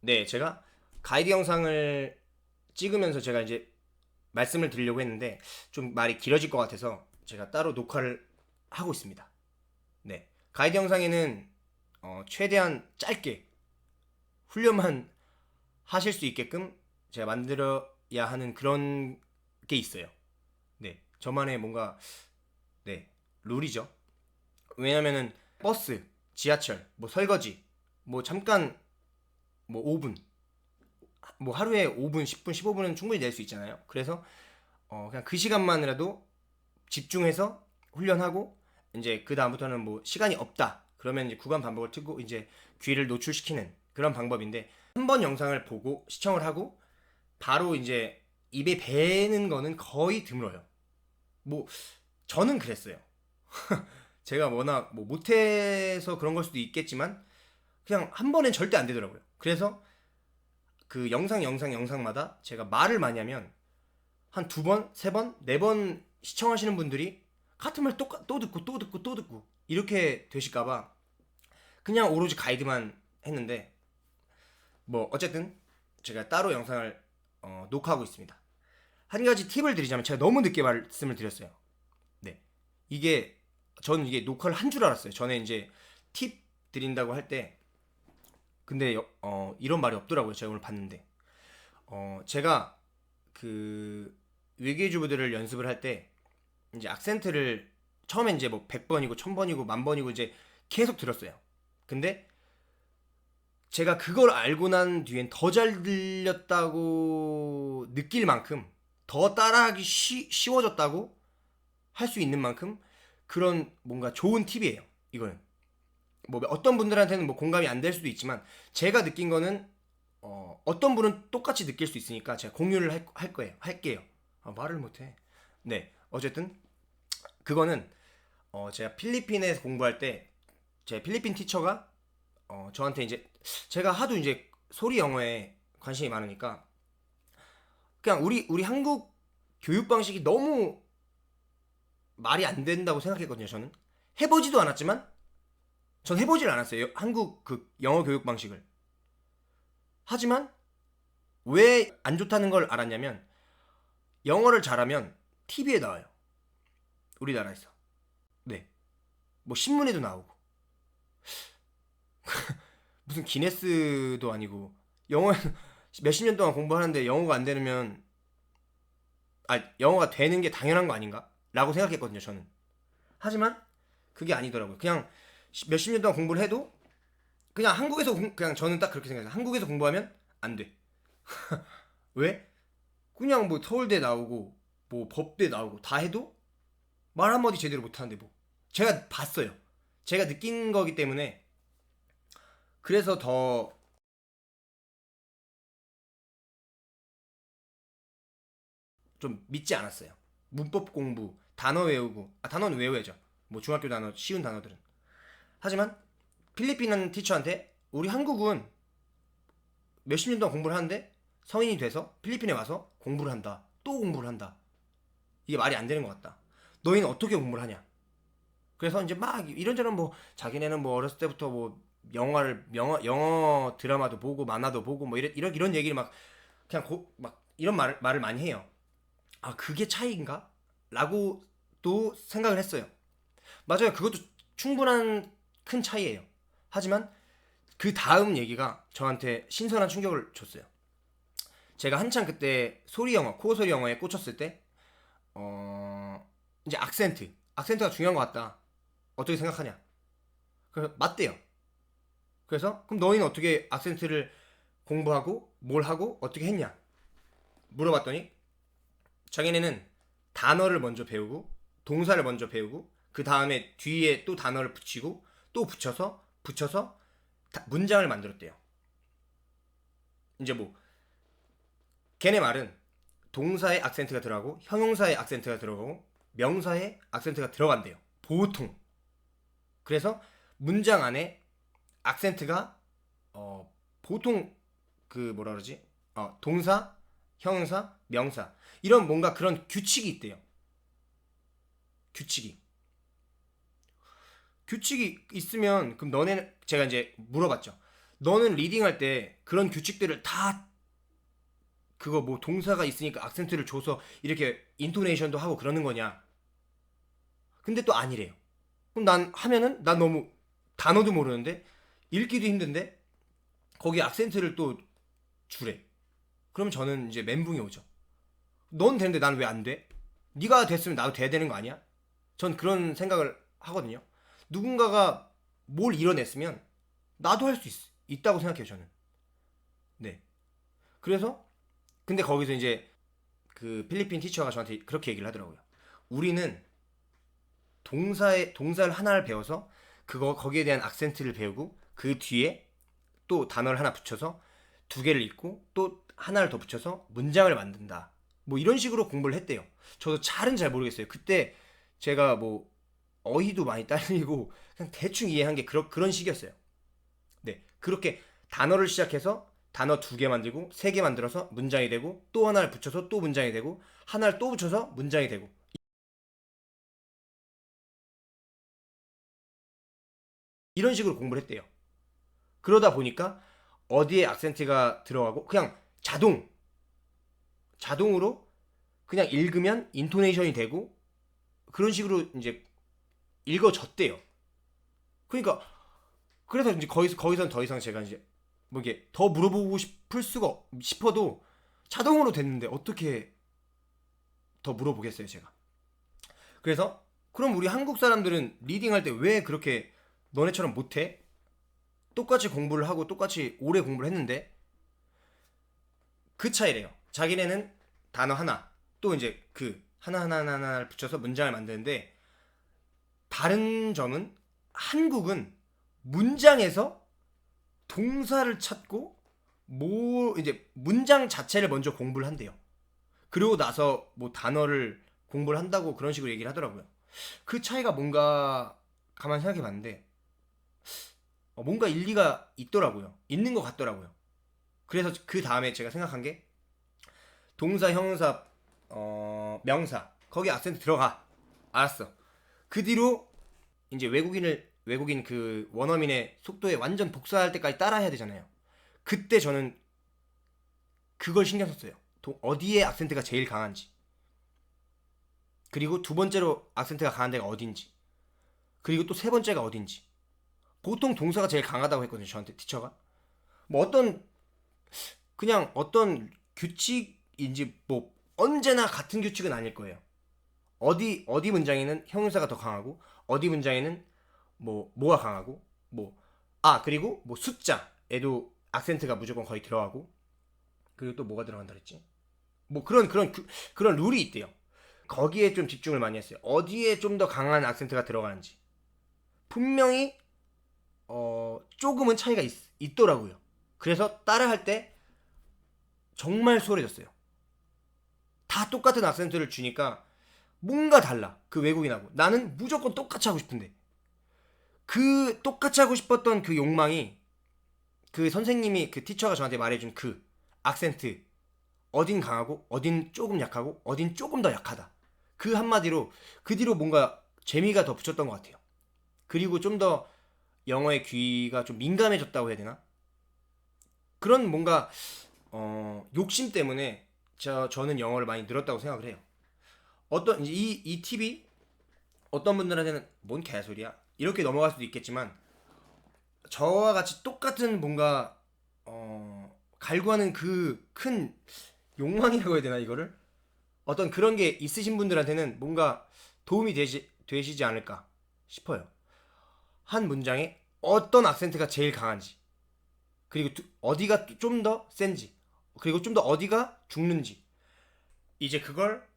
네, 제가 가이드 영상을 찍으면서 제가 이제 말씀을 드리려고 했는데 좀 말이 길어질 것 같아서 제가 따로 녹화를 하고 있습니다. 네, 가이드 영상에는 어, 최대한 짧게 훈련만 하실 수 있게끔 제가 만들어야 하는 그런 게 있어요. 네, 저만의 뭔가 네 룰이죠. 왜냐면은 버스, 지하철, 뭐 설거지, 뭐 잠깐 뭐 5분, 뭐 하루에 5분, 10분, 15분은 충분히 낼 수 있잖아요. 그래서 어 그냥 그 시간만이라도 집중해서 훈련하고 이제 그 다음부터는 뭐 시간이 없다. 그러면 이제 구간 반복을 틀고 이제 귀를 노출시키는 그런 방법인데 한 번 영상을 보고 시청을 하고 바로 이제 입에 배는 거는 거의 드물어요. 뭐 저는 그랬어요. 제가 워낙 뭐 못해서 그런 걸 수도 있겠지만 그냥 한 번엔 절대 안 되더라고요. 그래서 그 영상 영상 영상마다 제가 말을 많이 하면 한 두 번, 세 번, 네 번 시청하시는 분들이 같은 말 똑같 또 듣고 또 듣고 또 듣고 이렇게 되실까봐 그냥 오로지 가이드만 했는데 뭐 어쨌든 제가 따로 영상을 어, 녹화하고 있습니다. 한 가지 팁을 드리자면 제가 너무 늦게 말씀을 드렸어요. 네 이게 저는 이게 녹화를 한 줄 알았어요. 전에 이제 팁 드린다고 할 때 근데 여- 어, 이런 말이 없더라고요. 제가 오늘 봤는데 어, 제가 그 외계주부들을 연습을 할 때 이제 악센트를 처음에 이제 뭐 100번이고 1000번이고 만번이고 이제 계속 들었어요. 근데 제가 그걸 알고 난 뒤엔 더 잘 들렸다고 느낄 만큼 더 따라하기 쉬, 쉬워졌다고 할 수 있는 만큼 그런 뭔가 좋은 팁이에요. 이거는 뭐 어떤 분들한테는 뭐 공감이 안 될 수도 있지만 제가 느낀 거는 어, 어떤 분은 똑같이 느낄 수 있으니까 제가 공유를 할, 할 거예요. 할게요. 아, 말을 못해. 네, 어쨌든 그거는 어, 제가 필리핀에서 공부할 때 제 필리핀 티처가 어, 저한테 이제 제가 하도 이제 소리 영어에 관심이 많으니까 그냥 우리 우리 한국 교육 방식이 너무 말이 안 된다고 생각했거든요. 저는 해보지도 않았지만 전 해보질 않았어요. 한국 그 영어 교육 방식을. 하지만 왜 안 좋다는 걸 알았냐면 영어를 잘하면 TV에 나와요. 우리나라에서. 네. 뭐 신문에도 나오고. 무슨 기네스도 아니고 영어 몇십 년 동안 공부하는데 영어가 안 되면 아 영어가 되는 게 당연한 거 아닌가? 라고 생각했거든요, 저는. 하지만 그게 아니더라고요. 그냥 시- 몇십 년 동안 공부를 해도 그냥 한국에서 공- 그냥 저는 딱 그렇게 생각해요. 한국에서 공부하면 안 돼. 왜? 그냥 뭐 서울대 나오고 뭐 법대 나오고 다 해도 말 한마디 제대로 못 하는데 뭐 제가 봤어요. 제가 느낀 거기 때문에 그래서 더 좀 믿지 않았어요. 문법 공부, 단어 외우고, 아, 단어는 외워야죠. 뭐 중학교 단어, 쉬운 단어들은. 하지만 필리핀 티처한테 우리 한국은 몇십 년 동안 공부를 하는데 성인이 돼서 필리핀에 와서 공부를 한다. 또 공부를 한다. 이게 말이 안 되는 것 같다. 너희는 어떻게 공부를 하냐? 그래서 이제 막 이런저런 뭐 자기네는 뭐 어렸을 때부터 뭐 영화를 영어 영어 드라마도 보고 만화도 보고 뭐 이런 이런 이런 얘기를 막 그냥 고, 막 이런 말을 말을 많이 해요. 아 그게 차이인가? 라고 또 생각을 했어요. 맞아요. 그것도 충분한 큰 차이예요. 하지만 그 다음 얘기가 저한테 신선한 충격을 줬어요. 제가 한창 그때 소리 영어, 코어 소리 영어에 꽂혔을 때, 어, 이제 악센트. 악센트가 중요한 것 같다. 어떻게 생각하냐? 그래서 맞대요. 그래서 그럼 너희는 어떻게 악센트를 공부하고 뭘 하고 어떻게 했냐? 물어봤더니 자기네는 단어를 먼저 배우고 동사를 먼저 배우고 그 다음에 뒤에 또 단어를 붙이고 또 붙여서 붙여서 다- 문장을 만들었대요. 이제 뭐 걔네 말은 동사에 악센트가 들어가고 형용사에 악센트가 들어가고 명사에 악센트가 들어간대요. 보통. 그래서 문장 안에 악센트가 어 보통 그 뭐라 그러지? 어 동사, 형용사, 명사 이런 뭔가 그런 규칙이 있대요. 규칙이. 규칙이 있으면 그럼 너네는 제가 이제 물어봤죠. 너는 리딩할 때 그런 규칙들을 다 그거 뭐 동사가 있으니까 악센트를 줘서 이렇게 인토네이션도 하고 그러는 거냐? 근데 또 아니래요. 그럼 난 하면은 난 너무 단어도 모르는데 읽기도 힘든데 거기에 악센트를 또 주래. 그럼 저는 이제 멘붕이 오죠. 넌 되는데 난 왜 안 돼? 네가 됐으면 나도 돼야 되는 거 아니야? 전 그런 생각을 하거든요. 누군가가 뭘 이뤄냈으면 나도 할 수 있다고 생각해요, 저는. 네. 그래서 근데 거기서 이제 그 필리핀 티처가 저한테 그렇게 얘기를 하더라고요. 우리는 동사의 동사를 하나를 배워서 그거 거기에 대한 악센트를 배우고 그 뒤에 또 단어를 하나 붙여서 두 개를 읽고 또 하나를 더 붙여서 문장을 만든다. 뭐 이런 식으로 공부를 했대요. 저도 잘은 잘 모르겠어요. 그때 제가 뭐 어휘도 많이 딸리고 그냥 대충 이해한 게 그런 그런 식이었어요. 네, 그렇게 단어를 시작해서 단어 두 개 만들고 세 개 만들어서 문장이 되고 또 하나를 붙여서 또 문장이 되고 하나를 또 붙여서 문장이 되고 이런 식으로 공부를 했대요. 그러다 보니까 어디에 악센트가 들어가고 그냥 자동 자동으로 그냥 읽으면 인토네이션이 되고 그런 식으로 이제 읽어졌대요. 그러니까 그래서 이제 거기서 거기선 더 이상 제가 이제 뭐 이게 더 물어보고 싶을 수가 싶어도 자동으로 됐는데 어떻게 더 물어보겠어요 제가. 그래서 그럼 우리 한국 사람들은 리딩할 때 왜 그렇게 너네처럼 못해? 똑같이 공부를 하고 똑같이 오래 공부를 했는데 그 차이래요. 자기네는 단어 하나 또 이제 그 하나 하나 하나 하나를 붙여서 문장을 만드는데 다른 점은 한국은 문장에서 동사를 찾고 뭐 이제 문장 자체를 먼저 공부를 한대요. 그리고 나서 뭐 단어를 공부를 한다고 그런 식으로 얘기를 하더라고요. 그 차이가 뭔가 가만 생각해 봤는데 어, 뭔가 일리가 있더라고요. 있는 것 같더라고요. 그래서 그 다음에 제가 생각한 게 동사, 형용사, 어, 명사 거기 악센트 들어가. 알았어. 그 뒤로 이제 외국인을 외국인 그 원어민의 속도에 완전 독사할 때까지 따라해야 되잖아요. 그때 저는 그걸 신경 썼어요. 도- 어디에 악센트가 제일 강한지. 그리고 두 번째로 악센트가 강한 데가 어딘지. 그리고 또 세 번째가 어딘지. 보통 동사가 제일 강하다고 했거든요. 저한테 티처가. 뭐 어떤 그냥 어떤 규칙인지 뭐 언제나 같은 규칙은 아닐 거예요. 어디 어디 문장에는 형용사가 더 강하고 어디 문장에는 뭐 뭐가 강하고 뭐 아 그리고 뭐 숫자에도 악센트가 무조건 거의 들어가고 그리고 또 뭐가 들어간다 그랬지? 뭐 그런 그런 규- 그런 룰이 있대요. 거기에 좀 집중을 많이 했어요. 어디에 좀 더 강한 악센트가 들어가는지 분명히 어 조금은 차이가 있, 더라고요 그래서 따라할 때 정말 수월해졌어요. 다 똑같은 악센트를 주니까 뭔가 달라 그 외국인하고. 나는 무조건 똑같이 하고 싶은데. 그 똑같이 하고 싶었던 그 욕망이 그 선생님이 그 티처가 저한테 말해준 그 악센트 어딘 강하고 어딘 조금 약하고 어딘 조금 더 약하다. 그 한마디로 그 뒤로 뭔가 재미가 더 붙였던 것 같아요. 그리고 좀 더 영어의 귀가 좀 민감해졌다고 해야 되나? 그런 뭔가 어, 욕심 때문에 저, 저는 영어를 많이 늘었다고 생각을 해요 어떤 이, 이 팁이 어떤 분들한테는 뭔 개소리야? 이렇게 넘어갈 수도 있겠지만 저와 같이 똑같은 뭔가 어, 갈구하는 그 큰 욕망이라고 해야 되나 이거를? 어떤 그런 게 있으신 분들한테는 뭔가 도움이 되시, 되시지 않을까 싶어요. 한 문장에 어떤 악센트가 제일 강한지 그리고 두- 어디가 좀 더 센지 그리고 좀 더 어디가 죽는지. 이제 그걸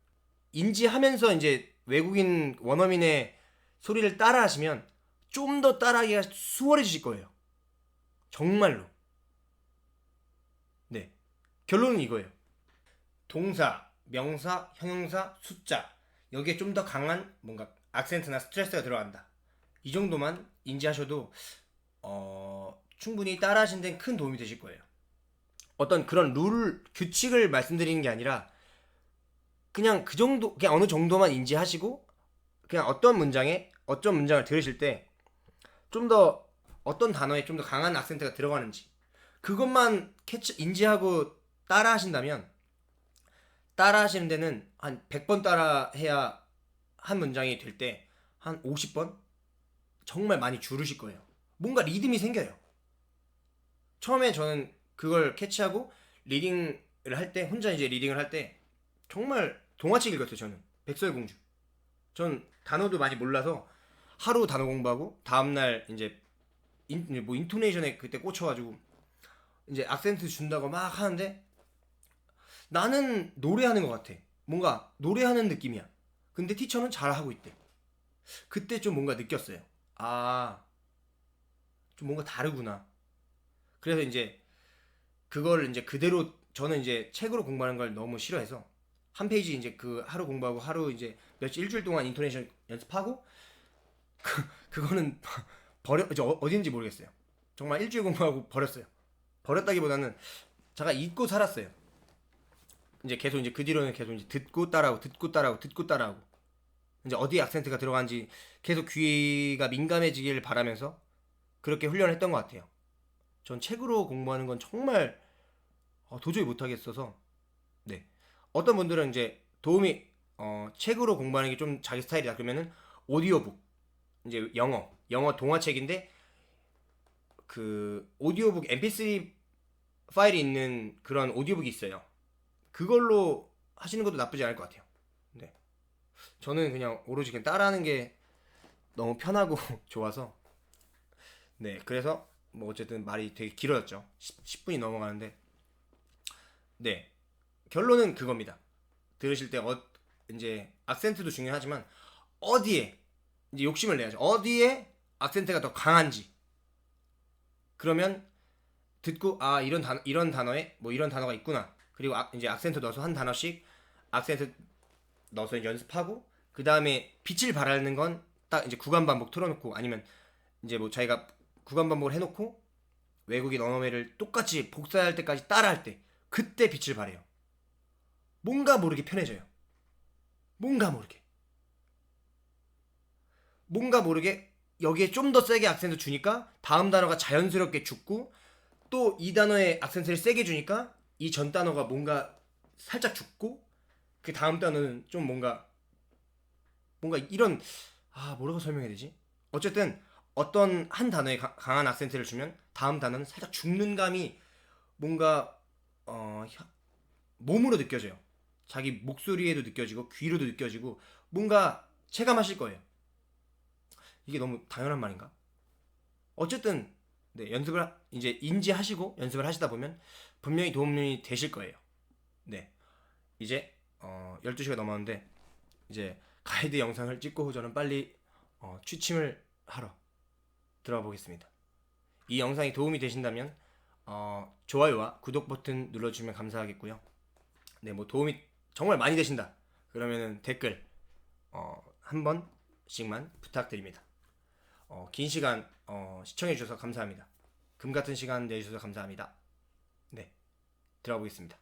인지하면서 이제 외국인 원어민의 소리를 따라 하시면 좀 더 따라하기가 수월해지실 거예요. 정말로. 네. 결론은 이거예요. 동사, 명사, 형용사, 숫자. 여기에 좀 더 강한 뭔가 악센트나 스트레스가 들어간다. 이 정도만 인지하셔도 어, 충분히 따라하신 데는 큰 도움이 되실 거예요. 어떤 그런 룰, 규칙을 말씀드리는 게 아니라 그냥 그 정도, 그냥 어느 정도만 인지하시고 그냥 어떤 문장에 어떤 문장을 들으실 때 좀 더 어떤 단어에 좀 더 강한 악센트가 들어가는지 그것만 캐치 인지하고 따라 하신다면 따라 하시는 데는 한 100번 따라 해야 한 문장이 될 때 한 50번 정말 많이 줄으실 거예요. 뭔가 리듬이 생겨요. 처음에 저는 그걸 캐치하고 리딩을 할 때 혼자 이제 리딩을 할 때 정말 동화책 읽었어요. 저는 백설의 공주. 전 단어도 많이 몰라서 하루 단어 공부하고 다음 날 이제 인, 뭐 인토네이션에 그때 꽂혀가지고 이제 악센트 준다고 막 하는데 나는 노래하는 것 같아. 뭔가 노래하는 느낌이야. 근데 티처는 잘 하고 있대. 그때 좀 뭔가 느꼈어요. 아, 좀 뭔가 다르구나. 그래서 이제 그걸 이제 그대로 저는 이제 책으로 공부하는 걸 너무 싫어해서 한 페이지 이제 그 하루 공부하고 하루 이제 며칠 일주일 동안 인토네이션 연습하고 그 그거는 버려 저 어- 어딘지 모르겠어요. 정말 일주일 공부하고 버렸어요. 버렸다기보다는 제가 잊고 살았어요. 이제 계속 이제 그 뒤로는 계속 이제 듣고 따라하고 듣고 따라하고 듣고 따라하고 이제 어디에 악센트가 들어간지 계속 귀가 민감해지길 바라면서 그렇게 훈련을 했던 것 같아요. 전 책으로 공부하는 건 정말 어, 도저히 못하겠어서 네 어떤 분들은 이제 도움이 어, 책으로 공부하는 게 좀 자기 스타일이다 그러면은 오디오북 이제 영어 영어 동화책인데 그 오디오북 mp3 파일이 있는 그런 오디오북이 있어요. 그걸로 하시는 것도 나쁘지 않을 것 같아요. 네. 저는 그냥 오로지 그냥 따라하는 게 너무 편하고 좋아서 네 그래서 뭐 어쨌든 말이 되게 길어졌죠 10, 분이 넘어가는데 네 결론은 그겁니다. 들으실 때 어, 이제 악센트도 중요하지만 어디에 이제 욕심을 내야죠. 어디에 악센트가 더 강한지. 그러면 듣고 아 이런 단 이런 단어에 뭐 이런 단어가 있구나. 그리고 악- 이제 악센트 넣어서 한 단어씩 악센트 넣어서 연습하고 그 다음에 빛을 발하는 건 딱 이제 구간 반복 틀어놓고 아니면 이제 뭐 자기가 구간 반복을 해놓고 외국인 언어회를 똑같이 복사할 때까지 따라할 때 그때 빛을 발해요. 뭔가 모르게 편해져요. 뭔가 모르게. 뭔가 모르게 여기에 좀 더 세게 악센트 주니까 다음 단어가 자연스럽게 죽고 또 이 단어에 악센트를 세게 주니까 이 전 단어가 뭔가 살짝 죽고 그 다음 단어는 좀 뭔가 뭔가 이런 아 뭐라고 설명해야 되지? 어쨌든 어떤 한 단어에 가- 강한 악센트를 주면 다음 단어는 살짝 죽는 감이 뭔가 어 혀- 몸으로 느껴져요. 자기 목소리에도 느껴지고 귀로도 느껴지고 뭔가 체감하실 거예요. 이게 너무 당연한 말인가? 어쨌든 네, 연습을 하- 이제 인지하시고 연습을 하시다 보면 분명히 도움이 되실 거예요. 네. 이제 어 12시가 넘었는데 이제 가이드 영상을 찍고 저는 빨리 어, 취침을 하러 들어가 보겠습니다. 이 영상이 도움이 되신다면 어, 좋아요와 구독 버튼 눌러주시면 감사하겠고요. 네, 뭐 도움이 정말 많이 되신다. 그러면은 댓글 어, 한 번씩만 부탁드립니다. 어, 긴 시간 어, 시청해 주셔서 감사합니다. 금 같은 시간 내주셔서 감사합니다. 네, 들어가 보겠습니다.